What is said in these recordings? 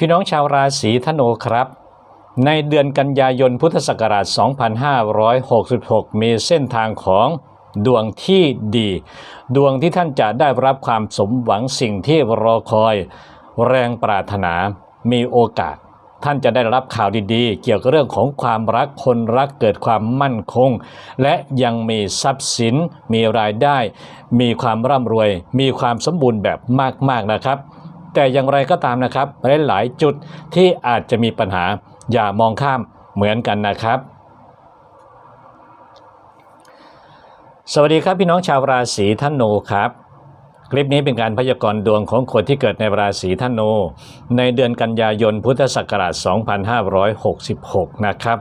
พี่น้องชาวราศีธนูครับ ในเดือนกันยายนพุทธศักราช 2566 มีเส้นทางของดวงที่ดี ดวงที่ท่านจะได้รับความสมหวังสิ่งที่รอคอย แรงปรารถนามีโอกาส ท่านจะได้รับข่าวดีๆ เกี่ยวกับเรื่องของความรักคนรักเกิดความมั่นคง และยังมีทรัพย์สิน มีรายได้ มีความร่ำรวย มีความสมบูรณ์แบบมากๆนะครับ แต่อย่างไรก็ตามนะครับหลายจุดที่อาจจะมีปัญหาอย่ามองข้ามเหมือนกันนะครับสวัสดีครับพี่น้องชาวราศีธนูครับ คลิปนี้เป็นการพยากรณ์ดวงของคนที่เกิดในราศีธนูในเดือนกันยายนพุทธศักราช 2566 นะครับ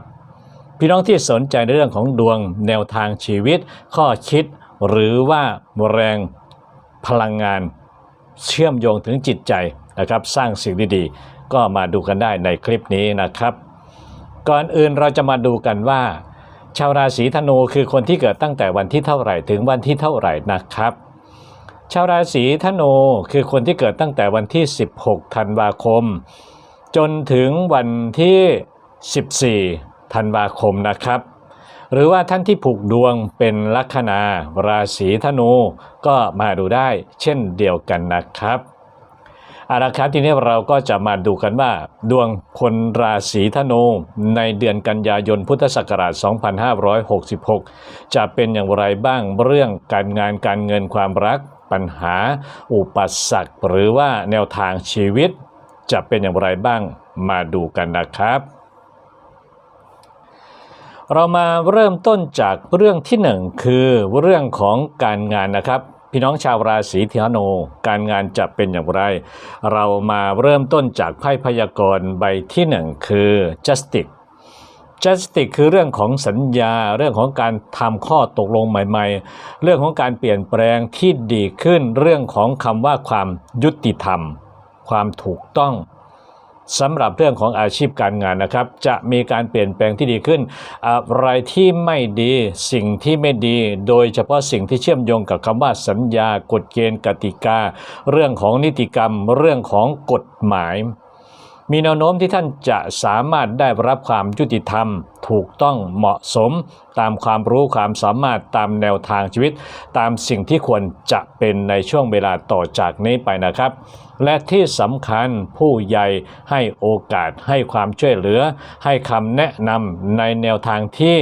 พี่น้องที่สนใจในเรื่องของดวงแนวทางชีวิต ข้อคิด หรือว่าแรงพลังงาน เชื่อมโยงถึงจิตใจนะครับ สร้างสิ่งดีๆ ก็มาดูกันได้ในคลิปนี้นะครับ ก่อนอื่นเราจะมาดูกันว่า ชาวราศีธนูคือคนที่เกิดตั้งแต่วันที่เท่าไหร่ถึงวันที่เท่าไหร่นะครับ ชาวราศีธนูคือคนที่เกิดตั้งแต่วันที่ 16 ธันวาคม จนถึงวันที่ 14 ธันวาคมนะครับ หรือว่าท่านที่ผูกดวงเป็นลัคนาราศีธนูก็มาดูได้เช่นเดียวกันนะครับอาละครับทีนี้เราก็จะมาดูกันว่า ดวงคนราศีธนูในเดือนกันยายนพุทธศักราช 2566 จะเป็นอย่างไรบ้างเรื่องการงานการเงินความรัก ปัญหา อุปสรรคหรือว่าแนวทางชีวิต จะเป็นอย่างไรบ้างมาดูกันนะครับ เรามาเริ่มต้นจากเรื่องที่หนึ่งคือเรื่องของการงานนะครับ พี่น้องชาวราศีธนูการงานจะเป็นอย่างไร เรามาเริ่มต้นจากไพ่พยากรณ์ใบที่หนึ่งคือ justice justice คือเรื่องของสัญญา เรื่องของการทำข้อตกลงใหม่ ๆ เรื่องของการเปลี่ยนแปลงที่ดีขึ้น เรื่องของคำว่าความยุติธรรม ความถูกต้อง สำหรับเรื่องของอาชีพการงานนะครับ จะมีการเปลี่ยนแปลงที่ดีขึ้น อะไรที่ไม่ดีสิ่งที่ไม่ดี โดยเฉพาะสิ่งที่เชื่อมโยงกับคำว่าสัญญากฎเกณฑ์กติกา เรื่องของนิติกรรม เรื่องของกฎหมาย มีแนวโน้มที่ท่านจะสามารถได้รับความยุติธรรม ถูกต้องเหมาะสม ตามความรู้ความสามารถตามแนวทางชีวิต ตามสิ่งที่ควรจะเป็นในช่วงเวลาต่อจากนี้ไปนะครับ และที่สำคัญผู้ใหญ่ให้โอกาสให้ความช่วยเหลือ ให้คำแนะนำในแนวทางที่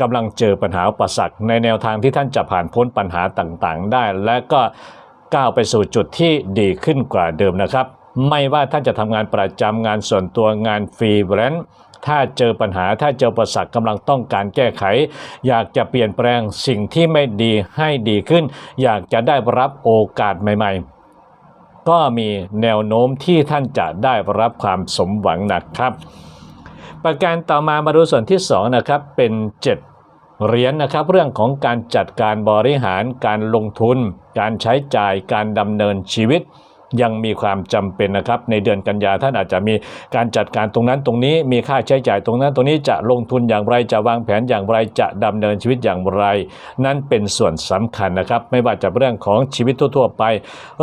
กำลังเจอปัญหาอุปสรรคในแนวทางที่ท่านจะผ่านพ้นปัญหาต่างๆ ได้ และก็ก้าวไปสู่จุดที่ดีขึ้นกว่าเดิมนะครับ ไม่ว่าท่านจะทำงานประจำงานส่วนตัวงานฟรีแลนซ์ถ้าเจอปัญหาถ้าเจออุปสรรคกำลังต้องการแก้ไข อยากจะเปลี่ยนแปลงสิ่งที่ไม่ดีให้ดีขึ้น อยากจะได้รับโอกาสใหม่ ๆก็มีแนวโน้มที่ท่านจะได้รับความสมหวังนะครับ ประการต่อมามาดูส่วนที่2นะครับเป็น7เหรียญนะครับ เรื่องของการจัดการบริหารการลงทุน การใช้จ่ายการดำเนินชีวิต ยังมีความจำเป็นนะครับ ในเดือนกันยาท่านอาจจะมีการจัดการตรงนั้นตรงนี้มีค่าใช้จ่ายตรงนั้นตรงนี้จะลงทุนอย่างไรจะวางแผนอย่างไรจะดำเนินชีวิตอย่างไร นั่นเป็นส่วนสำคัญนะครับ ไม่ว่าจะเรื่องของชีวิตทั่วๆไป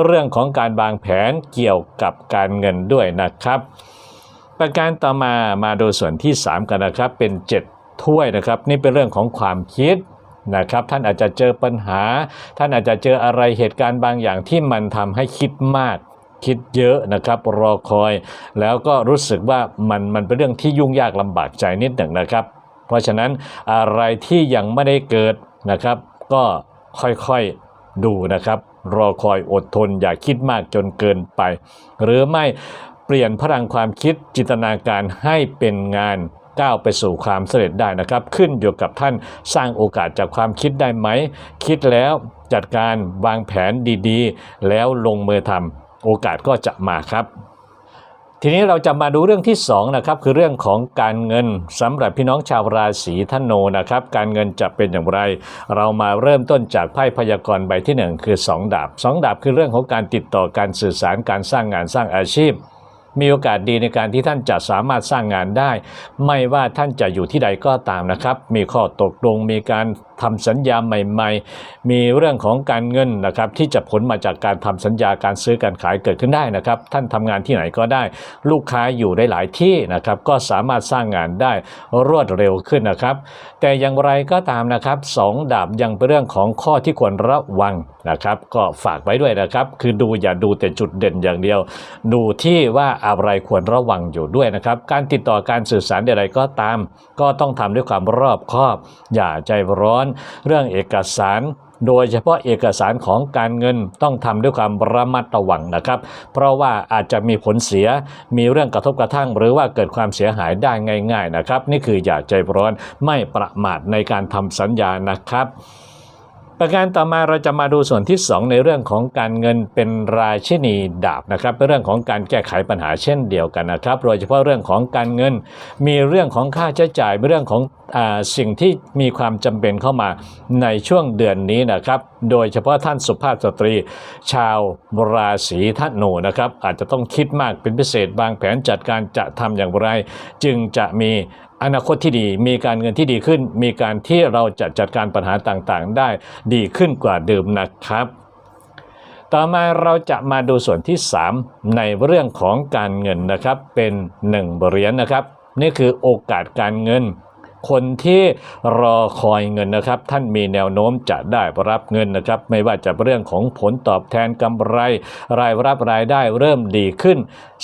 เรื่องของการวางแผนเกี่ยวกับการเงินด้วยนะครับ ประการต่อมามาดูส่วนที่ 3 กันนะครับเป็น 7 ถ้วยนะครับ นี่เป็นเรื่องของความคิด นะครับ ท่านอาจจะเจอปัญหา ท่านอาจจะเจออะไรเหตุการณ์บางอย่างที่มันทำให้คิดมากคิดเยอะนะครับรอคอย แล้วก็รู้สึกว่ามันมันเป็นเรื่องที่ยุ่งยากลำบากใจนิดหนึ่งนะครับ เพราะฉะนั้นอะไรที่ยังไม่ได้เกิดนะครับ ก็ค่อยๆดูนะครับ รอคอยอดทน อย่าคิดมากจนเกินไป หรือไม่เปลี่ยนพลังความคิดจินตนาการให้เป็นงาน ก้าวไปสู่ความสำเร็จได้นะครับ ขึ้นอยู่กับท่านสร้างโอกาสจากความคิดได้ไหม คิดแล้วจัดการวางแผนดีๆ แล้วลงมือทำโอกาสก็จะมาครับทีนี้เราจะมาดูเรื่องที่2นะครับคือเรื่องของการเงินสำหรับพี่น้องชาวราศีธนูนะครับการเงินจะเป็นอย่างไร เรามาเริ่มต้นจากไพ่พยากรณ์ใบที่ 1 คือ 2 ดาบ 2 ดาบคือเรื่องของการติดต่อการสื่อสารการสร้างงานสร้างอาชีพ มีโอกาสดีในการที่ท่านจะสามารถสร้างงานได้ ไม่ว่าท่านจะอยู่ที่ใดก็ตามนะครับ มีข้อตกลงมีการ ทำสัญญาใหม่ ๆ มีเรื่องของการเงินนะครับที่จะผลมาจากการทำสัญญาการซื้อการขายเกิดขึ้นได้นะครับ ท่านทำงานที่ไหนก็ได้ ลูกค้าอยู่ได้หลายที่นะครับ ก็สามารถสร้างงานได้รวดเร็วขึ้นนะครับ แต่อย่างไรก็ตามนะครับสองดาบยังเป็นเรื่องของข้อที่ควรระวังนะครับ ก็ฝากไว้ด้วยนะครับ คือดูอย่าดูแต่จุดเด่นอย่างเดียว ดูที่ว่าอะไรควรระวังอยู่ด้วยนะครับ การติดต่อการสื่อสารใดๆก็ตาม ก็ต้องทำด้วยความรอบคอบ อย่าใจร้อนเรื่องเอกสาร โดยเฉพาะเอกสารของการเงินต้องทำด้วยความระมัดระวังนะครับ เพราะว่าอาจจะมีผลเสียมีเรื่องกระทบกระทั่ง หรือว่าเกิดความเสียหายได้ง่าย ๆนะครับ นี่คืออย่าใจร้อนไม่ประมาทในการทำสัญญานะครับ ประการต่อมาเราจะมาดูส่วนที่ 2 ในเรื่องของการเงินเป็นราชินีดาบนะครับเป็นเรื่องของการแก้ไขปัญหาเช่นเดียวกันนะครับโดยเฉพาะเรื่องของการเงิน มีเรื่องของค่าใช้จ่ายเรื่องของอสิ่งที่มีความจำเป็นเข้ามาในช่วงเดือนนี้นะครับ โดยเฉพาะท่านสุภาพสตรี ชาวราศีธนูนะครับอาจจะต้องคิดมากเป็นพิเศษบางแผนจัดการจะทำอย่างไร จึงจะมี อนาคตที่ดี มีการเงินที่ดีขึ้น มีการที่เราจะจัดการปัญหาต่างๆ ได้ดีขึ้นกว่าเดิมนะครับ ต่อมาเราจะมาดูส่วนที่ 3 ในเรื่องของการเงินนะครับ เป็น1เหรียญนะครับ นี่คือโอกาสการเงิน คนที่รอคอยเงินนะครับ ท่านมีแนวโน้มจะได้รับเงินนะครับ ไม่ว่าจะเรื่องของผลตอบแทนกำไร รายรับรายได้เริ่มดีขึ้น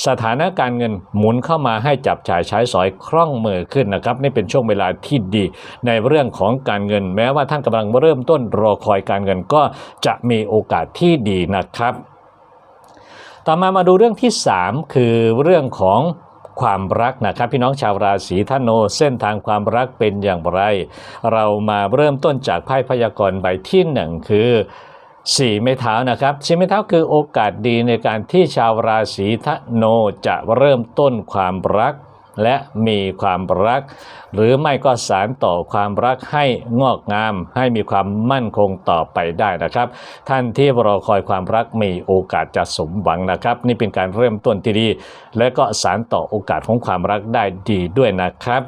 สถานการเงินหมุนเข้ามาให้จับจ่ายใช้สอยคล่องมือขึ้นนะครับนี่เป็นช่วงเวลาที่ดี ในเรื่องของการเงิน แม้ว่าท่านกำลังเริ่มต้นรอคอยการเงินก็จะมีโอกาสที่ดีนะครับ ต่อมามาดูเรื่องที่ 3 คือเรื่องของ ความรักนะครับ พี่น้องชาวราศีธนูเส้นทางความรักเป็นอย่างไร เรามาเริ่มต้นจากไพ่พยากรณ์ใบที่หนึ่งคือสี่ไม้เท้านะครับสี่ไม้เท้าคือโอกาสดีในการที่ชาวราศีธนูจะเริ่มต้นความรัก และมีความรัก หรือไม่ก็สารต่อความรักให้งอกงาม ให้มีความมั่นคงต่อไปได้นะครับ ท่านที่รอคอยความรักมีโอกาสจะสมหวังนะครับ นี่เป็นการเริ่มต้นที่ดี และก็สารต่อโอกาสของความรักได้ดีด้วยนะครับ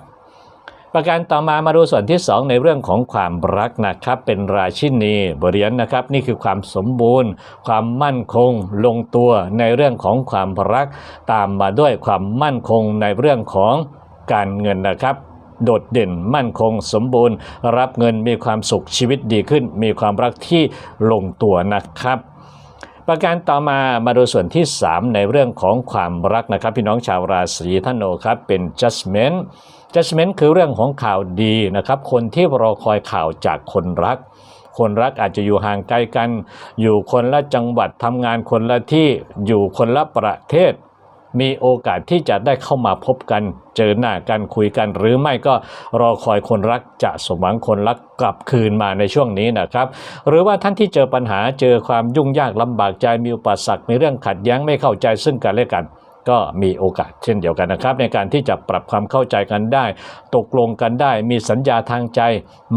ประการต่อมามาดูส่วนที่ 2 ในเรื่องของความรักนะครับเป็นราชินีบริยนนะครับ นี่คือความสมบูรณ์ ความมั่นคงลงตัวในเรื่องของความรัก ตามมาด้วยความมั่นคงในเรื่องของการเงินนะครับโดดเด่นมั่นคงสมบูรณ์ รับเงินมีความสุขชีวิตดีขึ้น มีความรักที่ลงตัวนะครับประการต่อมามาดูส่วนที่ 3 ในเรื่องของความรักนะครับ พี่น้องชาวราศีธนูครับเป็น judgment judgment คือเรื่องของข่าวดีนะครับ คนที่รอคอยข่าวจากคนรัก คนรักอาจจะอยู่ห่างไกลกัน อยู่คนละจังหวัดทำงานคนละที่อยู่คนละประเทศ มีโอกาสที่จะได้เข้ามาพบกัน เจอหน้ากันคุยกัน หรือไม่ก็รอคอยคนรักจะสมหวังคนรักกลับคืนมาในช่วงนี้นะครับ หรือว่าท่านที่เจอปัญหาเจอความยุ่งยากลำบากใจมีอุปสรรคมีเรื่องขัดแย้งไม่เข้าใจซึ่งกันและกัน ก็มีโอกาสเช่นเดียวกันนะครับ ในการที่จะปรับความเข้าใจกันได้ ตกลงกันได้มีสัญญาทางใจ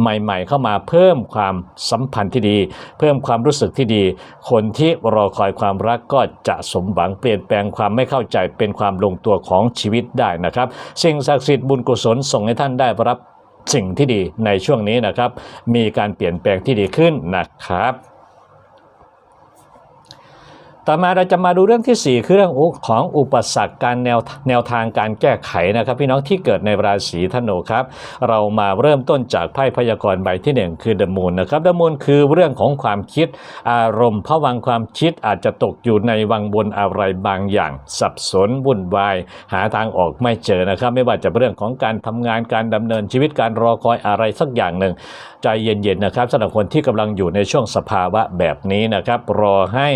ใหม่ ๆ เข้ามาเพิ่มความสัมพันธ์ที่ดี เพิ่มความรู้สึกที่ดี คนที่รอคอยความรักก็จะสมหวังเปลี่ยนแปลงความไม่เข้าใจเป็นความลงตัวของชีวิตได้นะครับ สิ่งศักดิ์สิทธิ์บุญกุศลส่งให้ท่านได้รับสิ่งที่ดีในช่วงนี้นะครับ มีการเปลี่ยนแปลงที่ดีขึ้นนะครับ ต่อมาเราจะมาดูเรื่องที่ 4 คือเรื่องของอุปสรรคการแนวแนวทางการแก้ไขนะครับ พี่น้องที่เกิดในราศีธนูครับ เรามาเริ่มต้นจากไพ่พยากรณ์ใบที่ 1 คือเดมูนนะครับเดมูนคือเรื่องของความคิดอารมณ์ผวังความคิดอาจจะตกอยู่ในวังวนอะไรบางอย่าง สับสนวุ่นวาย หาทางออกไม่เจอนะครับ ไม่ว่าจะเป็นเรื่องของการทำงานการดำเนินชีวิตการรอคอยอะไรสักอย่างหนึ่งใจเย็นๆนะครับสำหรับคนที่กำลังอยู่ในช่วงสภาวะแบบนี้นะครับรอให้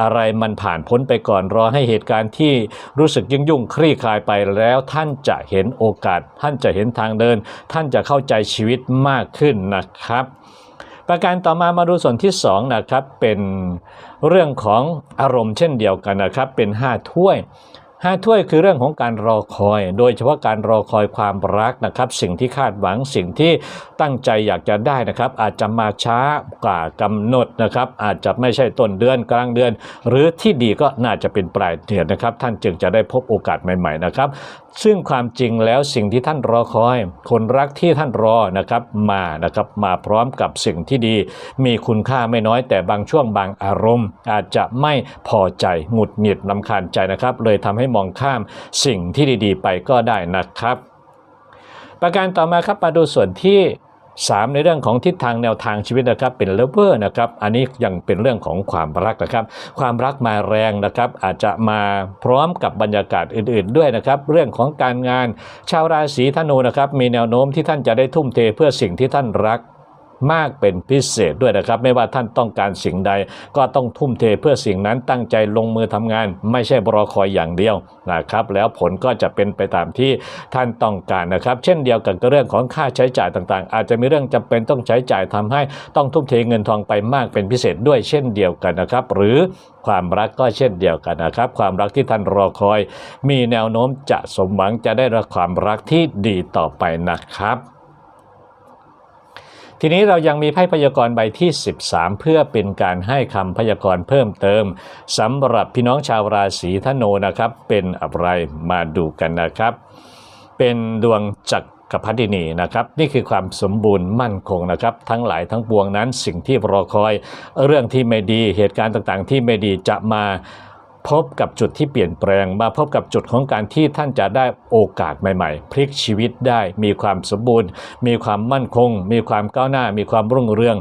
อะไรมันผ่านพ้นไปก่อนรอให้เหตุการณ์ที่รู้สึกยุ่งยุ่งคลี่คลายไปแล้วท่านจะเห็นโอกาส ท่านจะเห็นทางเดิน ท่านจะเข้าใจชีวิตมากขึ้นนะครับประการต่อมามาดูส่วนที่2นะครับเป็นเรื่องของอารมณ์เช่นเดียวกันนะครับเป็น 5 ถ้วย ห้าถ้วยคือเรื่องของการรอคอย โดยเฉพาะการรอคอยความรักนะครับ สิ่งที่คาดหวังสิ่งที่ตั้งใจอยากจะได้นะครับ อาจจะมาช้ากว่ากำหนดนะครับ อาจจะไม่ใช่ต้นเดือนกลางเดือน หรือที่ดีก็น่าจะเป็นปลายเดือนนะครับ ท่านจึงจะได้พบโอกาสใหม่ ๆ นะครับ ซึ่งความจริงแล้วสิ่งที่ท่านรอคอย คนรักที่ท่านรอนะครับมานะครับมาพร้อมกับสิ่งที่ดี มีคุณค่าไม่น้อย แต่บางช่วงบางอารมณ์ อาจจะไม่พอใจหงุดหงิดลำคาญใจนะครับ เลยทำให้มองข้ามสิ่งที่ดีๆ ไปก็ได้นะครับ ประการต่อมาครับมาดูส่วนที่ 3 ในเรื่องของทิศทางแนวทางชีวิตนะครับเป็นเลเวอร์นะครับอันนี้ยังเป็นเรื่องของความรักนะครับ ความรักมาแรงนะครับ อาจจะมาพร้อมกับบรรยากาศอื่น ๆ ด้วยนะครับ เรื่องของการงานชาวราศีธนูนะครับ มีแนวโน้มที่ท่านจะได้ทุ่มเทเพื่อสิ่งที่ท่านรัก มากเป็นพิเศษด้วยนะครับ ไม่ว่าท่านต้องการสิ่งใด ก็ต้องทุ่มเทเพื่อสิ่งนั้นตั้งใจลงมือทำงาน ไม่ใช่รอคอยอย่างเดียวนะครับ แล้วผลก็จะเป็นไปตามที่ท่านต้องการนะครับ เช่นเดียวกันกับเรื่องของค่าใช้จ่ายต่างๆ อาจจะมีเรื่องจำเป็นต้องใช้จ่ายทำให้ต้องทุ่มเทเงินทองไปมากเป็นพิเศษด้วยเช่นเดียวกันนะครับ หรือความรักก็เช่นเดียวกันนะครับ ความรักที่ท่านรอคอย มีแนวโน้มจะสมหวังจะได้รับความรักที่ดีต่อไปนะครับ ทีนี้เรายังมีไพ่พยากรณ์ใบที่ 13 เพื่อเป็นการให้คำพยากรณ์เพิ่มเติมสำหรับพี่น้องชาวราศีธนูนะครับ เป็นอะไรมาดูกันนะครับ เป็นดวงจักรพัดินีนะครับนี่คือความสมบูรณ์มั่นคงนะครับทั้งหลายทั้งปวงนั้นสิ่งที่รอคอย เรื่องที่ไม่ดีเหตุการณ์ต่างๆ ที่ไม่ดีจะมา พบกับจุดที่เปลี่ยนแปลง มาพบกับจุดของการที่ท่านจะได้โอกาสใหม่ ๆ พลิกชีวิตได้ มีความสมบูรณ์ มีความมั่นคง มีความก้าวหน้า มีความรุ่งเรือง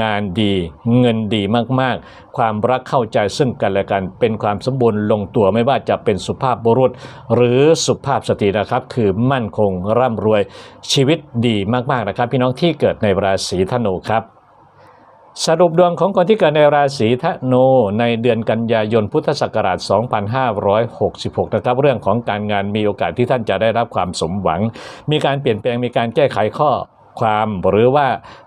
งานดี เงินดีมากๆ ความรักเข้าใจซึ่งกันและกัน เป็นความสมบูรณ์ลงตัวไม่ว่าจะเป็นสุภาพบุรุษ หรือสุภาพสตรีนะครับ คือมั่นคงร่ำรวยชีวิตดีมากๆนะครับ พี่น้องที่เกิดในราศีธนูครับ สรุปดวงของคนที่เกิดในราศีธนูในเดือนกันยายนพุทธศักราช 2566 นะครับ เรื่องของการงานมีโอกาสที่ท่านจะได้รับความสมหวัง มีการเปลี่ยนแปลงมีการแก้ไขข้อ ความหรือว่า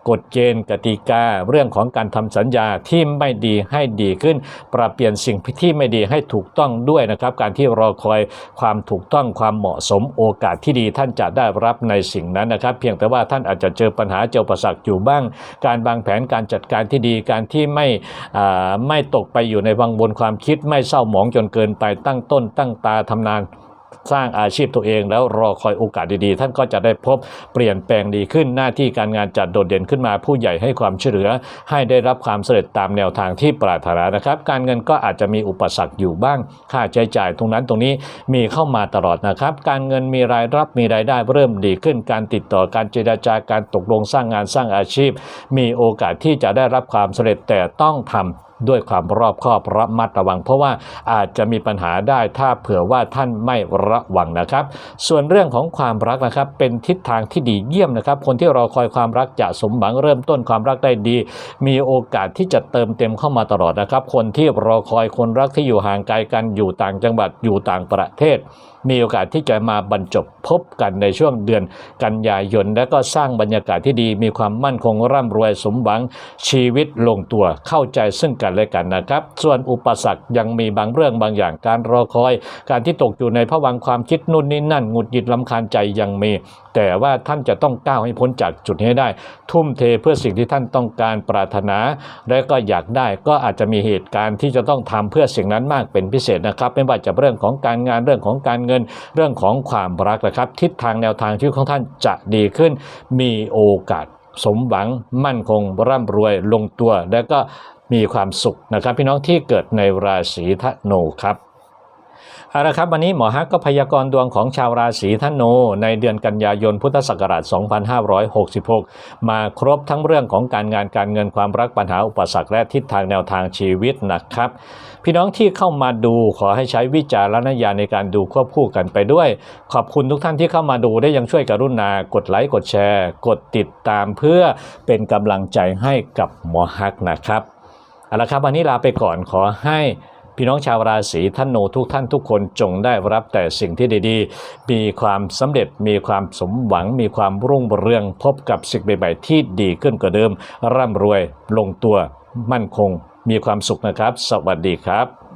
กฎเกณฑ์กติกาเรื่องของการทำสัญญาที่ไม่ดีให้ดีขึ้น ปรับเปลี่ยนสิ่งที่ไม่ดีให้ถูกต้องด้วยนะครับ การที่รอคอยความถูกต้องความเหมาะสมโอกาสที่ดีท่านจะได้รับในสิ่งนั้นนะครับ เพียงแต่ว่าท่านอาจจะเจอปัญหาเจออุปสรรคอยู่บ้าง การวางแผนการจัดการที่ดีการที่ไม่ไม่ตกไปอยู่ในวังวนความคิดไม่เศร้าหมองจนเกินไปตั้งต้นตั้งตาทำนาน สร้างอาชีพตัวเอง แล้วรอคอยโอกาสดีๆ ท่านก็จะได้พบเปลี่ยนแปลงดีขึ้นหน้าที่การงานจัดโดดเด่นขึ้นมาผู้ใหญ่ให้ความช่วยเหลือ ให้ได้รับความสำเร็จตามแนวทางที่ปรารถนานะครับ การเงินก็อาจจะมีอุปสรรคอยู่บ้าง ค่าใช้จ่ายตรงนั้นตรงนี้มีเข้ามาตลอดนะครับ การเงินมีรายรับมีรายได้เริ่มดีขึ้น การติดต่อการเจรจาการตกลงสร้างงานสร้างอาชีพ มีโอกาสที่จะได้รับความสำเร็จแต่ต้องทำ ด้วยความรอบคอบระมัดระวัง เพราะว่าอาจจะมีปัญหาได้ถ้าเผื่อว่าท่านไม่ระวังนะครับ ส่วนเรื่องของความรักนะครับ เป็นทิศทางที่ดีเยี่ยมนะครับ คนที่รอคอยความรักจะสมหวังเริ่มต้นความรักได้ดี มีโอกาสที่จะเติมเต็มเข้ามาตลอดนะครับ คนที่รอคอยคนรักที่อยู่ห่างไกลกันอยู่ต่างจังหวัดอยู่ต่างประเทศมีโอกาสที่จะมาบรรจบพบกันในช่วงเดือนกันยายน และก็สร้างบรรยากาศที่ดี มีความมั่นคงร่ำรวยสมหวังชีวิตลงตัวเข้าใจซึ่งกันและกันนะครับ ส่วนอุปสรรคยังมีบางเรื่องบางอย่างการรอคอย การที่ตกอยู่ในภวังค์ความคิดนู่นนี่นั่นหงุดหงิดลำคาญใจยังมี แต่ว่าท่านจะต้องก้าวให้พ้นจากจุดนี้ให้ได้ ทุ่มเทเพื่อสิ่งที่ท่านต้องการปรารถนา และก็อยากได้ก็อาจจะมีเหตุการณ์ที่จะต้องทำเพื่อสิ่งนั้นมากเป็นพิเศษนะครับ ไม่ว่าจะเรื่องของการงานเรื่องของการเงินเรื่องของความรักนะครับ ทิศทางแนวทางชีวิตของท่านจะดีขึ้น มีโอกาสสมหวังมั่นคงร่ำรวยลงตัว และก็มีความสุขนะครับ พี่น้องที่เกิดในราศีธนูครับ เอาละครับวันนี้หมอฮักก็พยากรณ์ดวงของชาวราศีธนูในเดือนกันยายนพุทธศักราช 2566 มาครบทั้งเรื่องของการงานการเงินความรักปัญหาอุปสรรคและทิศทางแนวทางชีวิตนะครับ พี่น้องที่เข้ามาดูขอให้ใช้วิจารณญาณในการดูควบคู่กันไปด้วย ขอบคุณทุกท่านที่เข้ามาดูได้ยังช่วยกรุณากดไลค์กดแชร์ กดติดตามเพื่อเป็นกำลังใจให้กับหมอฮักนะครับเอาละครับวันนี้ลาไปก่อนขอให้ พี่น้องชาวราศีท่านโนทุกท่านทุกคนจงได้รับแต่สิ่งที่ดีๆ มีความสำเร็จมีความสมหวัง มีความรุ่งเรืองพบกับสิ่งใหม่ๆที่ดีขึ้นกว่าเดิม ร่ำรวยลงตัวมั่นคง มีความสุขนะครับ สวัสดีครับ